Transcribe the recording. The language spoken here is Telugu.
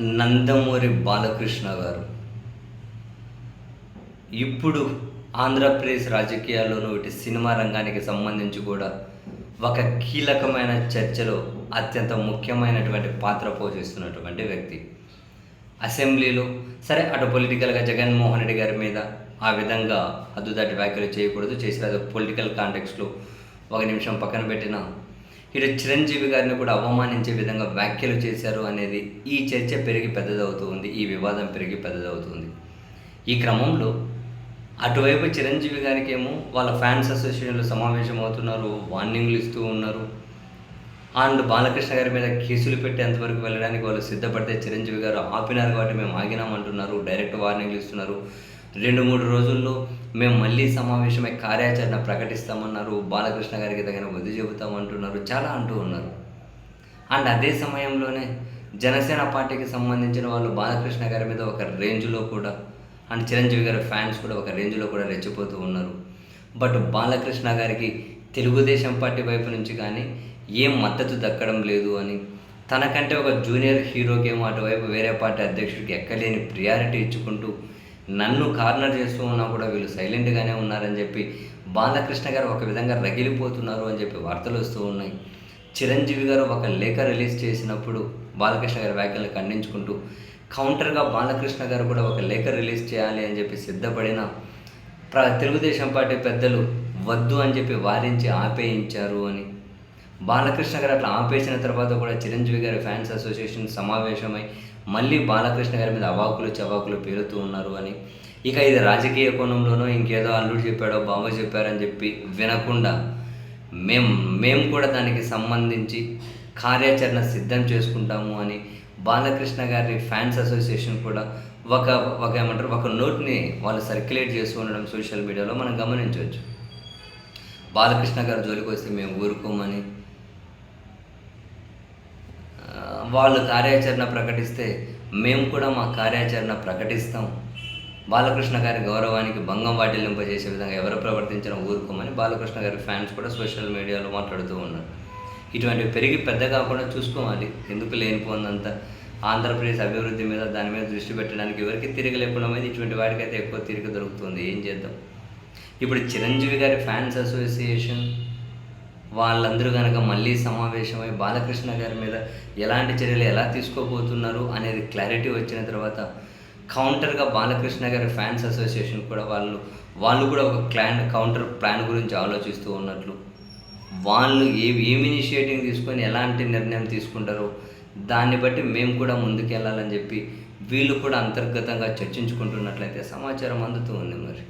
నందమూరి బాలకృష్ణ గారు. ఇప్పుడు ఆంధ్రప్రదేశ్ రాజకీయాల్లోనూ ఇటు సినిమా రంగానికి సంబంధించి కూడా ఒక కీలకమైన చర్చలో అత్యంత ముఖ్యమైనటువంటి పాత్ర పోషిస్తున్నటువంటి వ్యక్తి. అసెంబ్లీలో సరే అటు పొలిటికల్గా జగన్మోహన్ రెడ్డి గారి మీద ఆ విధంగా అద్దుదాటి వ్యాఖ్యలు చేయకూడదు చేసిన అది పొలిటికల్ కాంటెక్స్లో ఒక నిమిషం పక్కన పెట్టిన ఇటు చిరంజీవి గారిని కూడా అవమానించే విధంగా వ్యాఖ్యలు చేశారు అనేది ఈ చర్చ పెరిగి పెద్దదవుతూ ఉంది ఈ వివాదం పెరిగి పెద్దదవుతుంది ఈ క్రమంలో అటువైపు చిరంజీవి గారికి ఏమో వాళ్ళ ఫ్యాన్స్ అసోసియేషన్లు సమావేశం అవుతున్నారు వార్నింగ్లు ఇస్తూ ఉన్నారు. అండ్ బాలకృష్ణ గారి మీద కేసులు పెట్టేంతవరకు వెళ్ళడానికి వాళ్ళు సిద్ధపడితే చిరంజీవి గారు ఆపినారు కాబట్టి మేము ఆగినామంటున్నారు డైరెక్ట్ వార్నింగ్లు ఇస్తున్నారు. రెండు మూడు రోజుల్లో మేము మళ్ళీ సమావేశమై కార్యాచరణ ప్రకటిస్తామన్నారు. బాలకృష్ణ గారికి తగిన వదిలి చెబుతామంటున్నారు. చాలా అంటూ ఉన్నారు. అండ్ అదే సమయంలోనే జనసేన పార్టీకి సంబంధించిన వాళ్ళు బాలకృష్ణ గారి మీద ఒక రేంజ్లో కూడా అండ్ చిరంజీవి గారి ఫ్యాన్స్ కూడా ఒక రేంజ్లో కూడా రెచ్చిపోతూ ఉన్నారు. బట్ బాలకృష్ణ గారికి తెలుగుదేశం పార్టీ వైపు నుంచి కానీ ఏం మద్దతు దక్కడం లేదు అని తనకంటే ఒక జూనియర్ హీరోకి అటువైపు వేరే పార్టీ అధ్యక్షుడికి ఎక్కలేని ప్రియారిటీ ఇచ్చుకుంటూ నన్ను కార్నర్ చేస్తూ ఉన్నా కూడా వీళ్ళు సైలెంట్గానే ఉన్నారని చెప్పి బాలకృష్ణ గారు ఒక విధంగా రగిలిపోతున్నారు అని చెప్పి వార్తలు వస్తూ ఉన్నాయి. చిరంజీవి గారు ఒక లేఖ రిలీజ్ చేసినప్పుడు బాలకృష్ణ గారి వ్యాఖ్యలను ఖండించుకుంటూ కౌంటర్గా బాలకృష్ణ గారు కూడా ఒక లేఖ రిలీజ్ చేయాలి అని చెప్పి సిద్ధపడిన ప్ర తెలుగుదేశం పార్టీ పెద్దలు వద్దు అని చెప్పి వారించి ఆపేయించారు అని బాలకృష్ణ గారు అట్లా ఆపేసిన తర్వాత కూడా చిరంజీవి గారి ఫ్యాన్స్ అసోసియేషన్ సమావేశమై మళ్ళీ బాలకృష్ణ గారి మీద అవాకులు చవాకులు పేరుతూ ఉన్నారు అని. ఇక ఇది రాజకీయ కోణంలోనో ఇంకేదో అల్లుడు చెప్పాడో బాబు చెప్పారని చెప్పి వినకుండా మేం మేము కూడా దానికి సంబంధించి కార్యాచరణ సిద్ధం చేసుకుంటాము అని బాలకృష్ణ గారి ఫ్యాన్స్ అసోసియేషన్ కూడా ఒక ఒక ఏమంటారు ఒక నోట్ని వాళ్ళు సర్క్యులేట్ చేస్తూ ఉండడం సోషల్ మీడియాలో మనం గమనించవచ్చు. బాలకృష్ణ గారు జోలికి వస్తే మేము ఊరుకోమని ఆ, వాళ్ళు కార్యాచరణ ప్రకటిస్తే మేము కూడా మా కార్యాచరణ ప్రకటిస్తాం. బాలకృష్ణ గారి గౌరవానికి భంగం వాటిల్లింపజేసే విధంగా ఎవరు ప్రవర్తించడం ఊరుకోమని బాలకృష్ణ గారి ఫ్యాన్స్ కూడా సోషల్ మీడియాలో మాట్లాడుతూ ఉన్నారు. ఇటువంటివి పెరిగి పెద్ద కాకుండా చూసుకోవాలి. ఎందుకు లేనిపోందంత ఆంధ్రప్రదేశ్ అభివృద్ధి మీద దాని మీద దృష్టి పెట్టడానికి ఎవరికి తిరిగి లేకుండా మీద ఇటువంటి వాటికైతే ఎక్కువ తిరిగి దొరుకుతుంది. ఏం చేద్దాం? ఇప్పుడు చిరంజీవి గారి ఫ్యాన్స్ అసోసియేషన్ వాళ్ళందరూ కనుక మళ్ళీ సమావేశమై బాలకృష్ణ గారి మీద ఎలాంటి చర్యలు ఎలా తీసుకోబోతున్నారు అనేది క్లారిటీ వచ్చిన తర్వాత కౌంటర్గా బాలకృష్ణ గారి ఫ్యాన్స్ అసోసియేషన్ కూడా వాళ్ళు వాళ్ళు కూడా ఒక క్లాన్ కౌంటర్ ప్లాన్ గురించి ఆలోచిస్తూ ఉన్నట్లు. వాళ్ళు ఏ ఏం ఇనిషియేటివ్ తీసుకొని ఎలాంటి నిర్ణయం తీసుకుంటారో దాన్ని బట్టి మేము కూడా ముందుకెళ్ళాలని చెప్పి వీళ్ళు కూడా అంతర్గతంగా చర్చించుకుంటున్నట్లయితే సమాచారం అందుతూ ఉంది మరి.